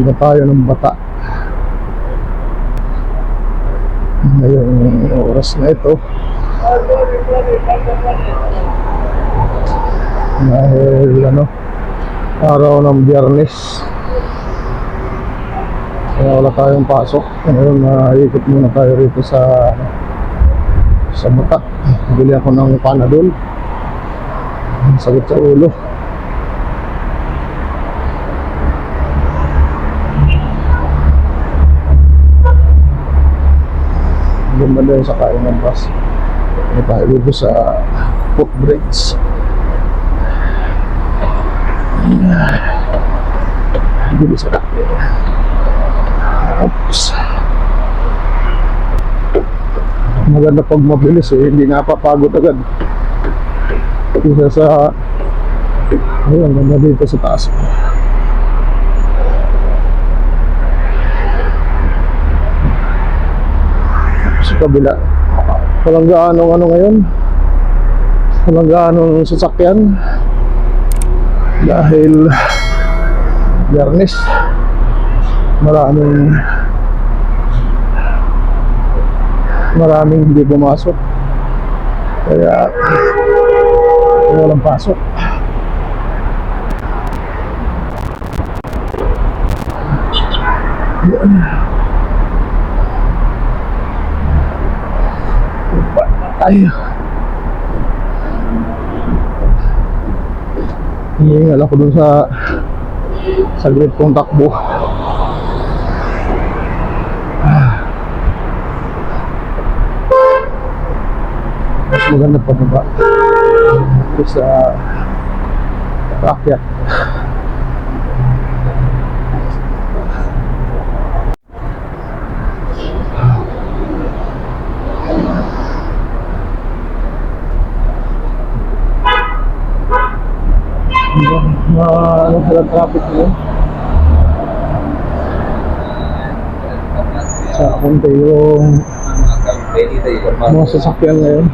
Hindi na tayo ng bata. Ngayong oras na ito. Dahil ano, araw ng biyernes. Kaya wala tayong pasok. Ngayon, naikot muna tayo rito sa sa mata. Bili ako ng panadol. Sakit sa ulo. Ganda din sa kain ng bus. May tayo dito sa footbridge. Dito sa kain. Oops. Maganda pag mabilis eh, hindi napapagod agad. Isa sa ayun, ganda dito sa taas. Kabila. Walang gaano ano ngayon. Walang gaano sasakyan. Dahil Biyernes maraming maraming hindi pumasok kaya walang pasok Yan. Tayo. Hinihingal ako dun sa saglit kong takbo. Mas maganda pa baba. Sa rakyat ma ano sila traffic ngayon sa konti yung mga sasakyan ngayon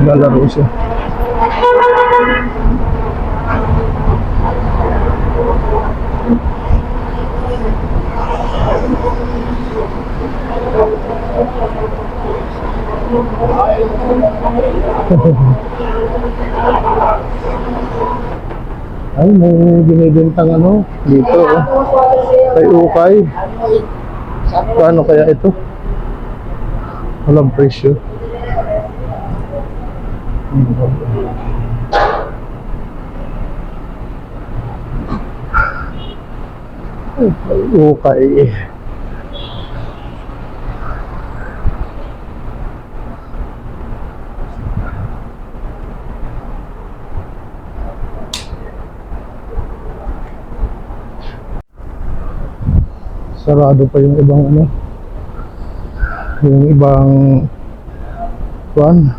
Naglalaro siya. Ay, may binibintang ano dito. Oh. Kay Ukay. Paano kaya ito? Walang presyo. Ay, kay Ukay. Sarado pa yung ibang ano. Yung ibang kuan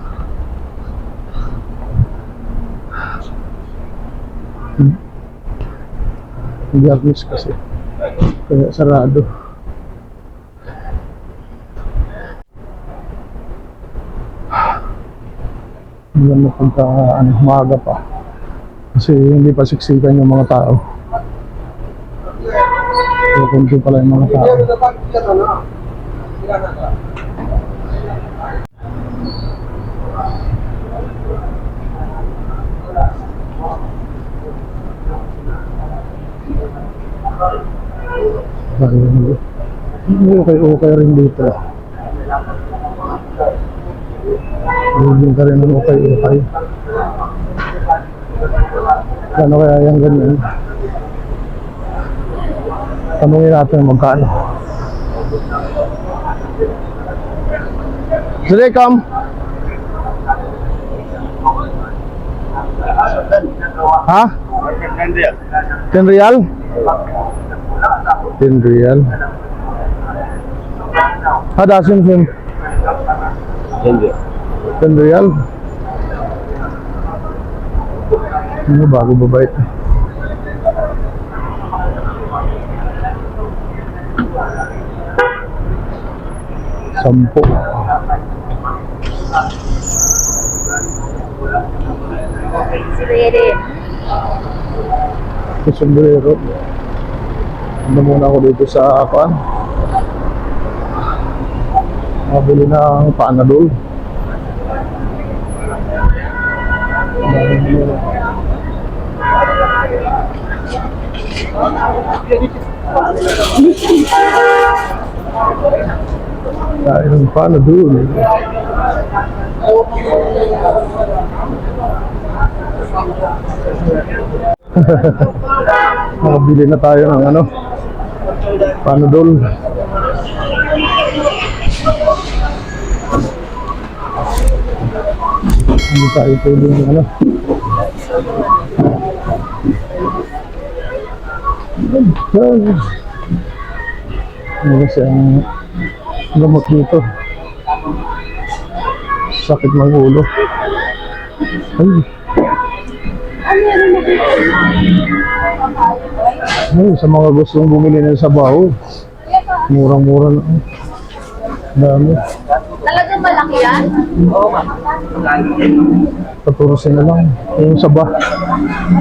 Biyernes kasi. Kaya sarado. Hindi mo pagka ano, maaga pa. Kasi hindi pa siksikan yung mga tao So, kunti pala yung mga tao. Hindi okay, okay rin dito. Bibing ka rin ng okay, okay. Ano kaya yung ganyan? Tanungin natin magkano. Sige, come. Ha? 10 real? 10 real. Ha, dasin sim. 10 real. Ano, bago babait. Sampo. Si Rere. Yung sombrero. Ano muna ako dito sa paan? Mabili ng Panadol. Tayo ng Panadol. Nakabili na tayo ng ano, Panadol. Hindi tayo pwede ng ano. Ano kasi ang gamot nito? Sakit ng ulo. Ay, Ay, sa mga gustong bumili ng sabaw, murang-mura na. Dami. Talagang malaki yan? 14 na lang. Yung saba.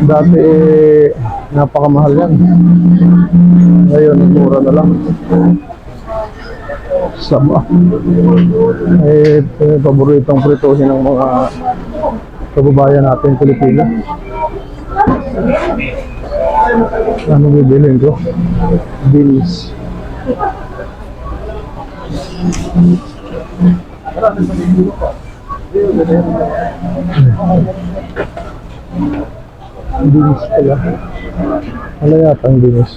Dati eh, napakamahal yan. Ngayon, mura na lang. Saba. Eh, ito yung paboritong pritohin ng mga kababayan natin Pilipino. Ano bibilin ko? Beans. Beans pala. Wala yata ang beans.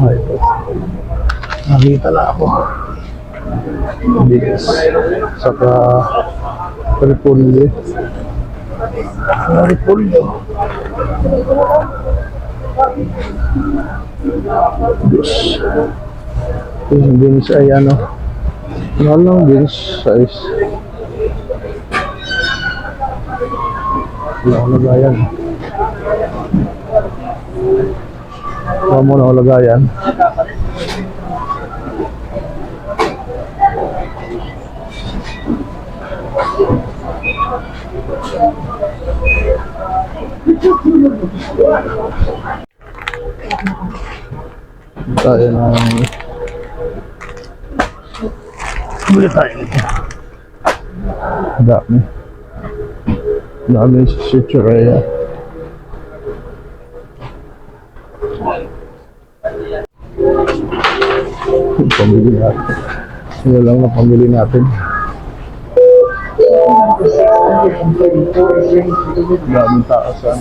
Ay. Nakita na ako. Beans. Saka repolyo. Repolyo. Diyos. Yung beans ay ano. Mahal ng beans size. Wala akong lagayan. Wala mo na akong lagayan. Tayo ng... Bili tayo nito. Dami. Dami sa Chichiraya. Pamili natin. Yan lang na pamili natin. Daming tao sa.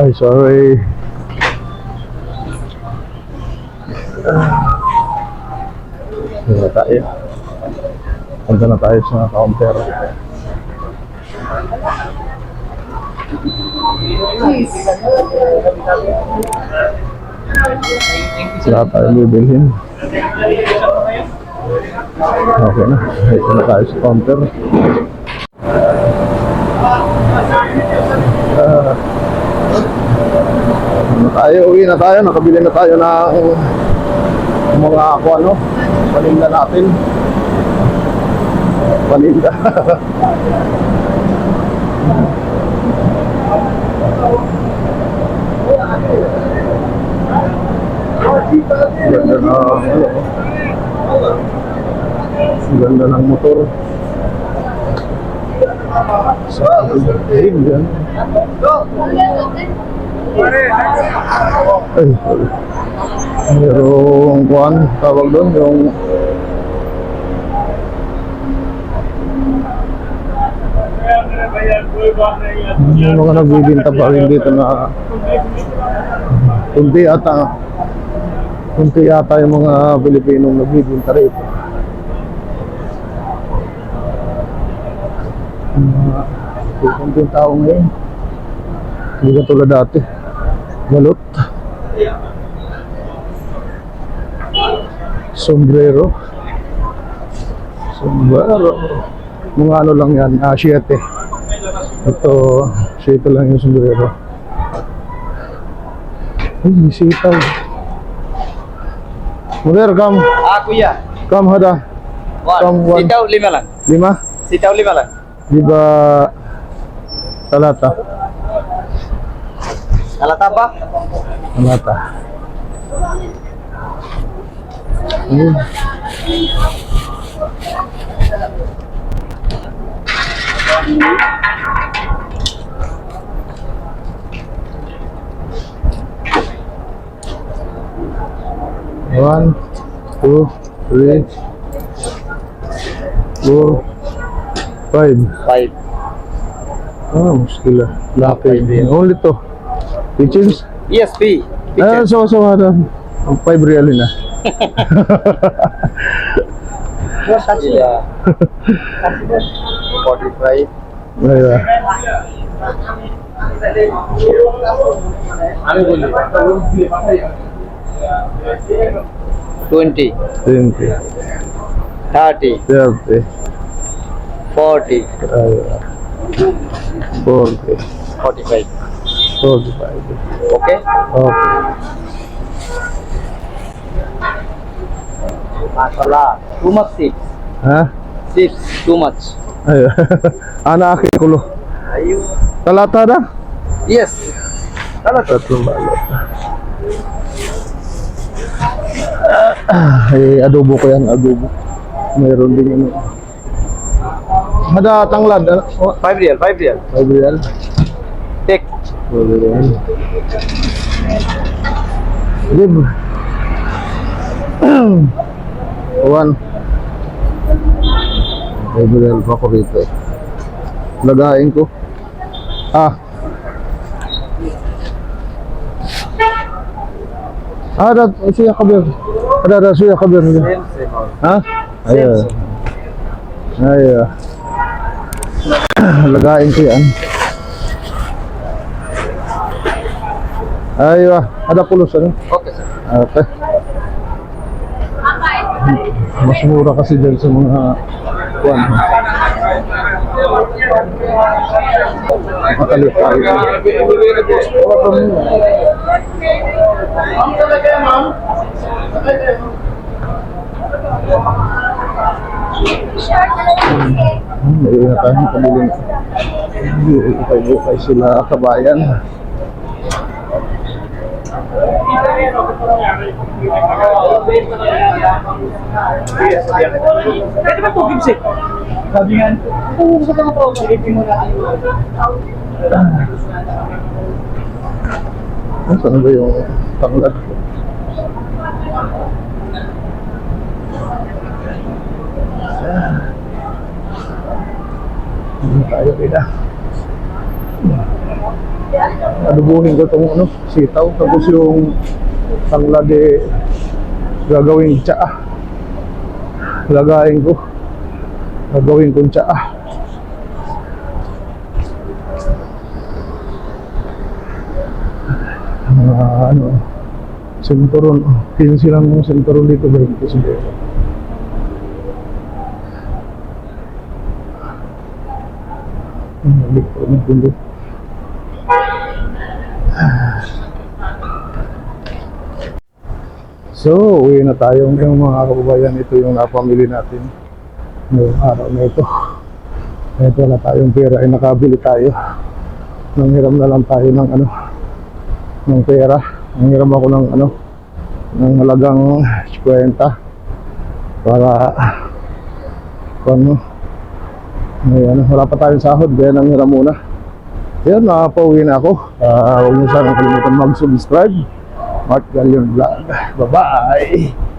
Ay, sorry. Hindi na tayo. Punta na tayo sa counter. Wala tayo bibilhin. Okay na. Ito na tayo sa counter. Ah. Ano tayo, uwi na tayo. Nakabili na tayo ng mga ako ano, paninda natin. Paninda. Ano, ganda motor. Sa ayun yan. Ay, sorry. Merong kuhan, tawag doon, yung yung mga pa rin dito kunti yata yung mga Pilipinong nagbibinta rito. Mga kunting tao ngayon. Hindi ka tulad dati. Balot. Sombrero. Sombrero. Mga ano lang yan, ah, 7. Ito, 7 lang yung sombrero. Ay, may sitaw. Mother, come. Ah, kuya. Come, hada. Come, One. one. Sitaw, lima lang. Lima? Sitaw, lima lang. Di ba talata? Kalata ba? Talata. Ayun. One, two, three, four, five. Five. Ah, muskil ah. Laki. Only to. Kitchens? Yes, P. Ah, so, so, ano, ang 5 real na. Yeah. Forty-five. Ayun. Twenty. 20, 20 20 30 30 40 40 45 45 okay? Okay mashallah too much huh? Too much. Ana akhi kulo ayo talata da yes. Talata. Tumbalo Ah, eh, adobo ko yan, adobo. Meron din ano. Hada tanglad, ano? Oh, Five real, five real. 5 real. Take. Pwede yan. Give. One. Favorite pa ko rito eh. Lagain ko. Ah. Ah, da, suya kabir. Ada, Same, same. all. Ha? Ayo. Ayo. Lagain ko yan. Ayo, ada pulos ano? Okay, sir. Okay. Mas mura kasi dyan sa mga kuwan. Makalit tayo. May na tayong pabiling. Ikay-ikay sila kabayan. Pwede ba po, Gibson? Sabi nga. Oo, gusto ko po. Silipin mo na. Ah, Saan ba yung tanglad ko? Tayo kaya. Adubuhin ko itong ano, sitaw. Tapos yung tanglad eh, gagawin tsaa. Lagayin ko. Gagawin kong tsaa. mga ano, senturon. 15 lang yung senturon dito, 20 siguro. Balik ko ng pulo. So, uwi na tayo ng mga kababayan. Ito yung napamili natin ngayong araw na ito. Ito na tayong pera ay nakabili tayo. Nanghiram na lang tayo ng ano, ng pera. Nanghiram ako ng ano, ng halagang 50 para ano, may ano, wala pa tayong sahod kaya nanghiram muna. Yan, nakapauwi na ako. Ah, huwag niyo sanang kalimutan mag-subscribe. Mark Galion Vlog. Bye-bye!